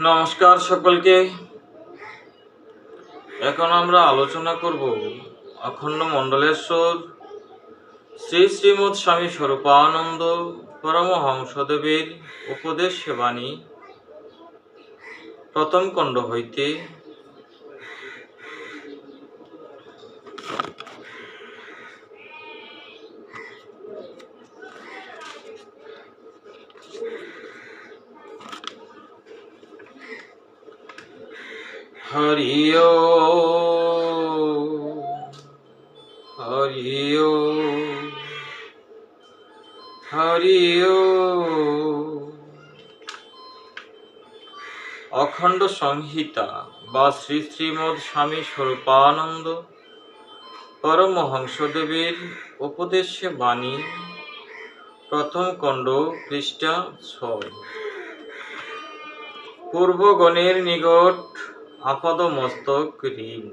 নমস্কার সকলকে। এখন আমরা আলোচনা করব অখণ্ড মণ্ডলেশ্বর শ্রী শ্রীমৎ স্বামী স্বরূপানন্দ পরমহংসদেবের উপদেশ সেবাণী। প্রথম খণ্ড হইতে হরি ও হরি ও হরি ও অখণ্ড সংহিতা বা শ্রী শ্রীমদ স্বামী স্বরূপানন্দ পরমহংসদেবের উপদেশে বাণী, প্রথম খণ্ড পৃষ্ঠা ছয়। পূর্বগণের নিকট আপাদ মস্তক ঋণ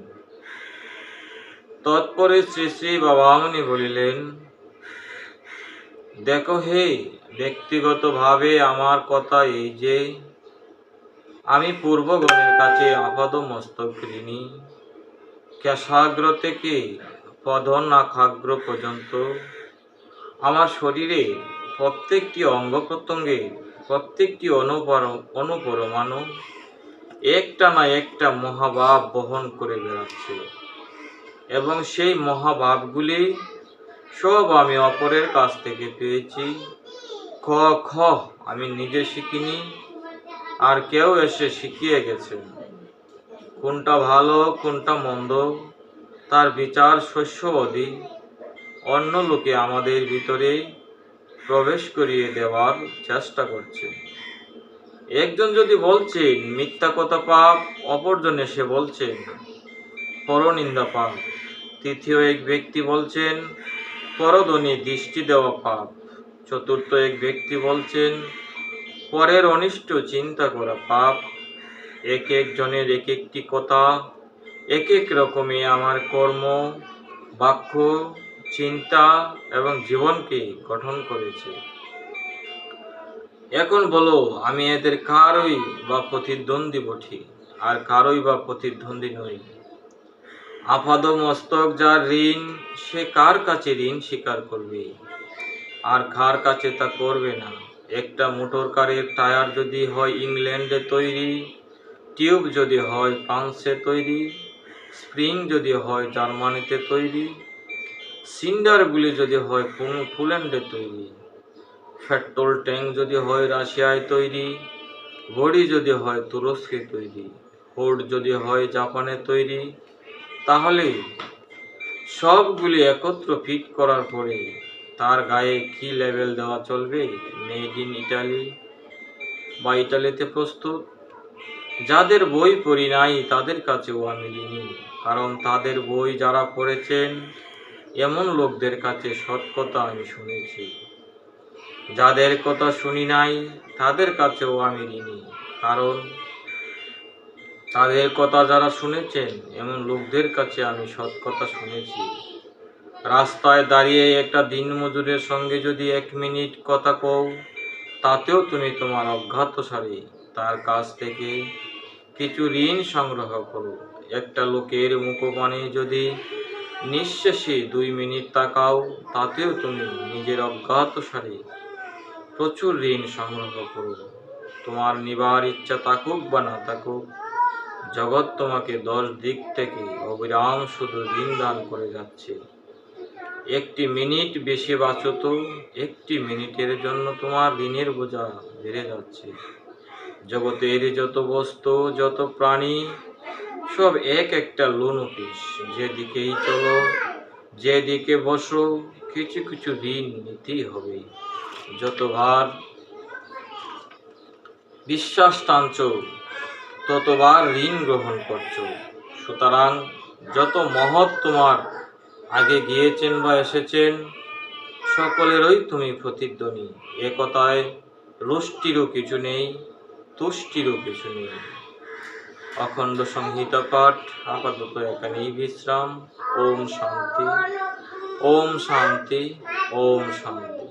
তৎপরে শ্রী শ্রী বাবামণি বলিলেন, দেখো হে, ব্যক্তিগতভাবে আমার কথা এই যে, আমি পূর্বগণের কাছে আপাদ মস্তক ঋণী কেশাগ্র থেকে পদনাখাগ্র পর্যন্ত আমার শরীরে প্রত্যেকটি অঙ্গ প্রত্যঙ্গে প্রত্যেকটি অনুপর, অনুপরমাণু একটা না একটা মহাভাব বহন করে বেড়াচ্ছে এবং সেই মহাভাবগুলি সব আমি অপরের কাছ থেকে পেয়েছি। খ খ, আমি নিজে শিখিনি, আর কেউ এসে শিখিয়ে গেছে। কোনটা ভালো, কোনটা মন্দ, তার বিচার শস্যবধি অন্য লোকে আমাদের ভিতরে প্রবেশ করিয়ে দেওয়ার চেষ্টা করছে। একজন যদি বলছেন মিথ্যা কথা পাপ, অপরজনে সে বলছেন পরনিন্দা পাপ। তৃতীয় এক ব্যক্তি বলছেন পরদনি দৃষ্টি দেওয়া পাপ। চতুর্থ এক ব্যক্তি বলছেন, পরের অনিষ্ট চিন্তা করা পাপ। এক একজনের এক একটি কথা, এক এক রকমে আমার কর্ম, বাক্য, চিন্তা এবং জীবনকে গঠন করেছে। এখন বলো, আমি এদের কারই বা প্রতিদ্বন্দ্বী বঠি আর কারই বা প্রতিদ্বন্দ্বী নই। আপাদ মস্তক যার ঋণ, সে কার কাছে ঋণ স্বীকার করবে? আর কার কাছে তা করবে না? একটা মোটর কারের টায়ার যদি হয় ইংল্যান্ডে তৈরি, টিউব যদি হয় ফ্রান্সে তৈরি, স্প্রিং যদি হয় জার্মানিতে তৈরি, সিন্ডারগুলি যদি হয় পোল্যান্ডে তৈরি। পেট্রোল ট্যাঙ্ক যদি হয় রাশিয়ায় তৈরি ঘড়ি যদি হয় তুরস্কে তৈরি, হোড যদি হয় জাপানে তৈরি, তাহলে সবগুলি একত্র ফিট করার পরে তার গায়ে কি লেভেল দেওয়া চলবে? মেড ইন ইটালি বা ইটালিতে প্রস্তুত? যাদের বই পড়ি নাই তাদের কাছেও আমি ঋণী কারণ তাদের বই যারা পড়েছেন, এমন লোকদের কাছে সৎ কথা আমি শুনেছি। যাদের কথা শুনি নাই, তাদের কাছেও আমি ঋণী। কারণ তাদের কথা যারা শুনেছেন, এমন লোকদের কাছে আমি সৎ কথা শুনেছি। রাস্তায় দাঁড়িয়ে একটা দিনমজুরের সঙ্গে যদি এক মিনিট কথা কও, তাতেও তুমি তোমার অজ্ঞাত সারি তার কাছ থেকে কিছু ঋণ সংগ্রহ করো। একটা লোকের মুখপানে যদি নিঃশেষে দুই মিনিট তাকাও, তাতেও তুমি নিজের অজ্ঞাত সারি প্রচুর ঋণ সংগ্রহ করো তোমার নিবার ইচ্ছা থাকুক বা না থাকুক, জগৎ তোমাকে দশ দিক থেকে অবিরাম শুধু ঋণ দান করে যাচ্ছে। একটি মিনিট বেশি বাঁচো তো, একটি মিনিটের জন্য তোমার ঋণের বোঝা বেড়ে যাচ্ছে। জগতের যত বস্তু, যত প্রাণী, সব এক একটা লোন অফিস। যেদিকেই চলো, যেদিকে বসো, কিছু কিছু ঋণ নিতেই হবে। যতবার বিশ্বাস টানছ, ততবার ঋণ গ্রহণ করছ। সুতরাং যত মহৎ তোমার আগে গিয়েছেন বা এসেছেন, সকলেরই তুমি প্রতিদ্বনী এ কথায় রুষ্টিরও কিছু নেই, তুষ্টিরও কিছু নেই। অখণ্ড সংহিতা পাঠ, আপাতত এখানেই বিশ্রাম। ওম শান্তি ওম শান্তি ওম শান্তি।